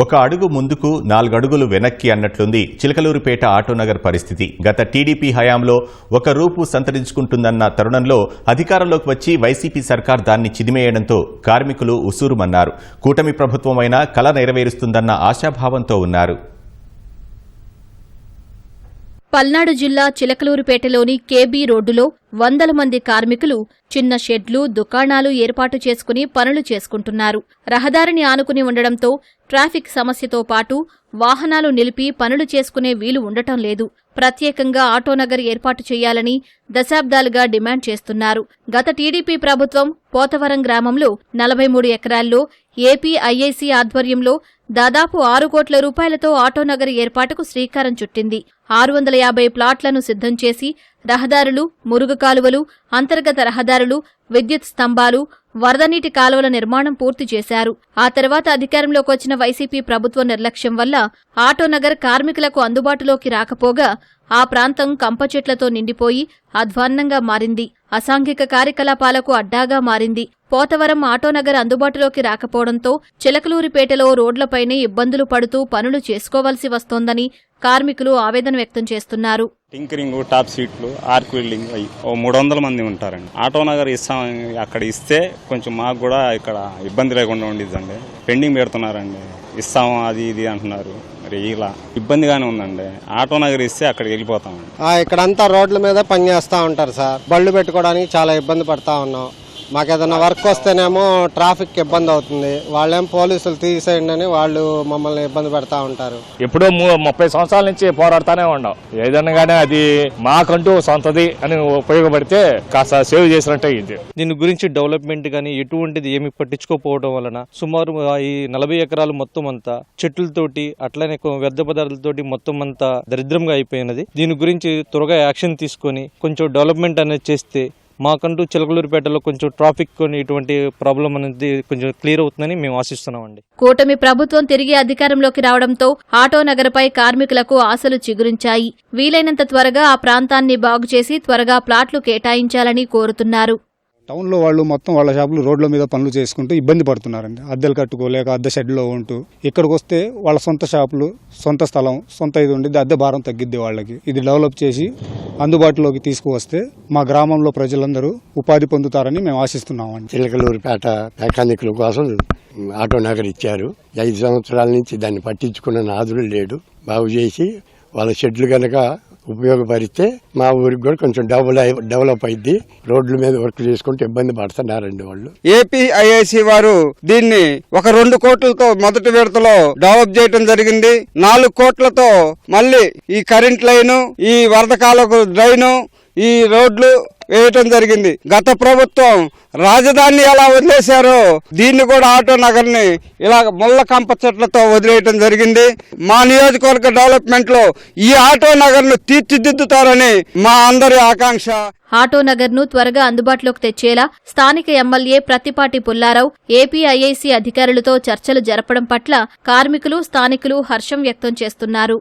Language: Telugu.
ఒక అడుగు ముందుకు నాలుగడుగులు వెనక్కి అన్నట్లుంది చిలకలూరిపేట ఆటోనగర్ పరిస్థితి. గత టీడీపీ హయాంలో ఒక రూపు సంతరించుకుంటుందన్న తరుణంలో అధికారంలోకి వచ్చి వైసీపీ సర్కార్ దాన్ని చిదిమేయడంతో కార్మికులు ఉసూరుమన్నారు. కూటమి ప్రభుత్వమైనా కల నెరవేరుస్తుందన్న ఆశాభావంతో ఉన్నారు. పల్నాడు జిల్లా చిలకలూరుపేటలోని కేబీ రోడ్డులో వందల మంది కార్మికులు చిన్న షెడ్లు దుకాణాలు ఏర్పాటు చేసుకుని పనులు చేసుకుంటున్నారు. రహదారిని ఆనుకుని ఉండడంతో ట్రాఫిక్ సమస్యతో పాటు వాహనాలు నిలిపి పనులు చేసుకునే వీలు ఉండటం లేదు. ప్రత్యేకంగా ఆటోనగర్ ఏర్పాటు చేయాలని దశాబ్దాలుగా డిమాండ్ చేస్తున్నారు. గత టీడీపీ ప్రభుత్వం పోతవరం గ్రామంలో నలభై మూడు ఎకరాల్లో ఏపీ ఐఐసీ ఆధ్వర్యంలో దాదాపు ఆరు కోట్ల రూపాయలతో ఆటోనగర్ ఏర్పాటుకు శ్రీకారం చుట్టింది. ఆరు వందల యాభై ప్లాట్లను సిద్ధం చేసి రహదారులు మురుగు కాలువలు అంతర్గత రహదారులు విద్యుత్ స్తంభాలు వరద నీటి కాలువల నిర్మాణం పూర్తి చేశారు. ఆ తర్వాత అధికారంలోకి వచ్చిన వైసీపీ ప్రభుత్వ నిర్లక్ష్యం వల్ల ఆటోనగర్ కార్మికులకు అందుబాటులోకి రాకపోగా ఆ ప్రాంతం కంప చెట్లతో నిండిపోయి అధ్వాన్నంగా మారింది. అసాంఘిక కార్యకలాపాలకు అడ్డాగా మారింది. పోతవరం ఆటోనగర్ అందుబాటులోకి రాకపోవడంతో చిలకలూరిపేటలో రోడ్లపైనే ఇబ్బందులు పడుతూ పనులు చేసుకోవలసి వస్తోందని కార్మికులు ఆవేదన వ్యక్తం చేస్తున్నారు. టింకరింగ్ టాప్ సీట్లు ఆర్క్ వెల్డింగ్ అవి ఓ మూడు వందల మంది ఉంటారండి. ఆటో నగర్ ఇస్తాం అక్కడ ఇస్తే కొంచెం మాకు కూడా ఇక్కడ ఇబ్బంది లేకుండా ఉండిద్దండి. పెండింగ్ పెడుతున్నారండి. ఇస్తాము అది ఇది అంటున్నారు. మరి ఇలా ఇబ్బందిగానే ఉందండి. ఆటో నగర్ ఇస్తే అక్కడికి వెళ్ళిపోతామండి. ఆ, ఇక్కడంతా రోడ్ల మీద పని చేస్తూ ఉంటారు సార్. బళ్ళు పెట్టుకోవడానికి చాలా ఇబ్బంది పడతా ఉన్నాం. మాకు ఏదైనా వర్క్ వస్తేనేమో ట్రాఫిక్ ఇబ్బంది అవుతుంది. వాళ్ళేం పోలీసులు తీసేయండి అని వాళ్ళు మమ్మల్ని ఇబ్బంది పెడతా ఉంటారు. ఎప్పుడో ము- ముప్పై సంవత్సరాల నుంచి పోరాడుతానే ఉన్నాం. ఏదన్నా కానీ అది మాకంటూ సొంతది అని ఉపయోగపడితే కాస్త సేవ్ చేసినట్టే ఇది. దీని గురించి డెవలప్మెంట్ కానీ ఎటువంటిది ఏమి పట్టించుకోకపోవడం వలన సుమారు ఈ నలభై ఎకరాలు మొత్తం అంతా చెట్లతోటి అట్లనే కొ- వ్యర్థ పదార్థాలతోటి మొత్తం అంతా దరిద్రంగా అయిపోయినది. దీని గురించి త్వరగా యాక్షన్ తీసుకొని కొంచెం డెవలప్మెంట్ అనేది చేస్తే మాకంటూ చిలకలూరుపేటలో కొంచెం ట్రాఫిక్ కొని ఇటువంటి ప్రాబ్లం అనేది కొంచెం క్లియర్ అవుతుందని మేము ఆశిస్తున్నామండి. కూటమి ప్రభుత్వం తిరిగి అధికారంలోకి రావడంతో ఆటోనగర్పై కార్మికులకు ఆశలు చిగురించాయి. వీలైనంత త్వరగా ఆ ప్రాంతాన్ని బాగుచేసి త్వరగా ప్లాట్లు కేటాయించాలని కోరుతున్నారు. టౌన్లో వాళ్ళు మొత్తం వాళ్ళ షాపులు రోడ్ల మీద పనులు చేసుకుంటూ ఇబ్బంది పడుతున్నారండి. అద్దెలు కట్టుకోలేక అద్దె షెడ్లో ఉంటూ ఇక్కడికి వస్తే వాళ్ళ సొంత షాపులు సొంత స్థలం సొంత ఇది ఉండి అద్దె భారం తగ్గిద్ది వాళ్ళకి. ఇది డెవలప్ చేసి అందుబాటులోకి తీసుకువస్తే మా గ్రామంలో ప్రజలందరూ ఉపాధి పొందుతారని మేము ఆశిస్తున్నామండి. చిలకలూరుపేట మెకానికుల కోసం ఆటో నగర్ ఇచ్చారు. ఐదు సంవత్సరాల నుంచి దాన్ని పట్టించుకున్న నాదుడు లేడు. బాగు చేసి వాళ్ళ షెడ్లు కనుక ఉపయోగపరిస్తే మా ఊరికి కూడా కొంచెం డెవలప్ డెవలప్ అయింది రోడ్ల మీద వర్క్ చేసుకుంటే ఇబ్బంది పడుతున్నారండి వాళ్ళు. ఏపీఐఐసి వారు దీన్ని ఒక రెండు కోట్లతో మొదటి విడతలో డెవలప్ చేయడం జరిగింది. నాలుగు కోట్లతో మళ్ళీ ఈ కరెంట్ లైను ఈ వరద కాలకు డ్రైను ఈ రోడ్లు వేయటం జరిగింది. గత ప్రభుత్వం రాజధాని ఎలా వదిలేశారో దీన్ని కూడా ఆటో నగర్ని ఇలా ముళ్ళ కంప చెట్లతో వదిలేయటం జరిగింది. మా నియోజకవర్గ డెవలప్మెంట్లో ఈ ఆటో నగర్ను తీర్చిదిద్దుతారని మా అందరి ఆకాంక్ష. ఆటో నగర్ను త్వరగా అందుబాటులోకి తెచ్చేలా స్థానిక ఎమ్మెల్యే ప్రత్తిపాటి పుల్లారావు ఏపీఐఐసీ అధికారులతో చర్చలు జరపడం పట్ల కార్మికులు స్థానికులు హర్షం వ్యక్తం చేస్తున్నారు.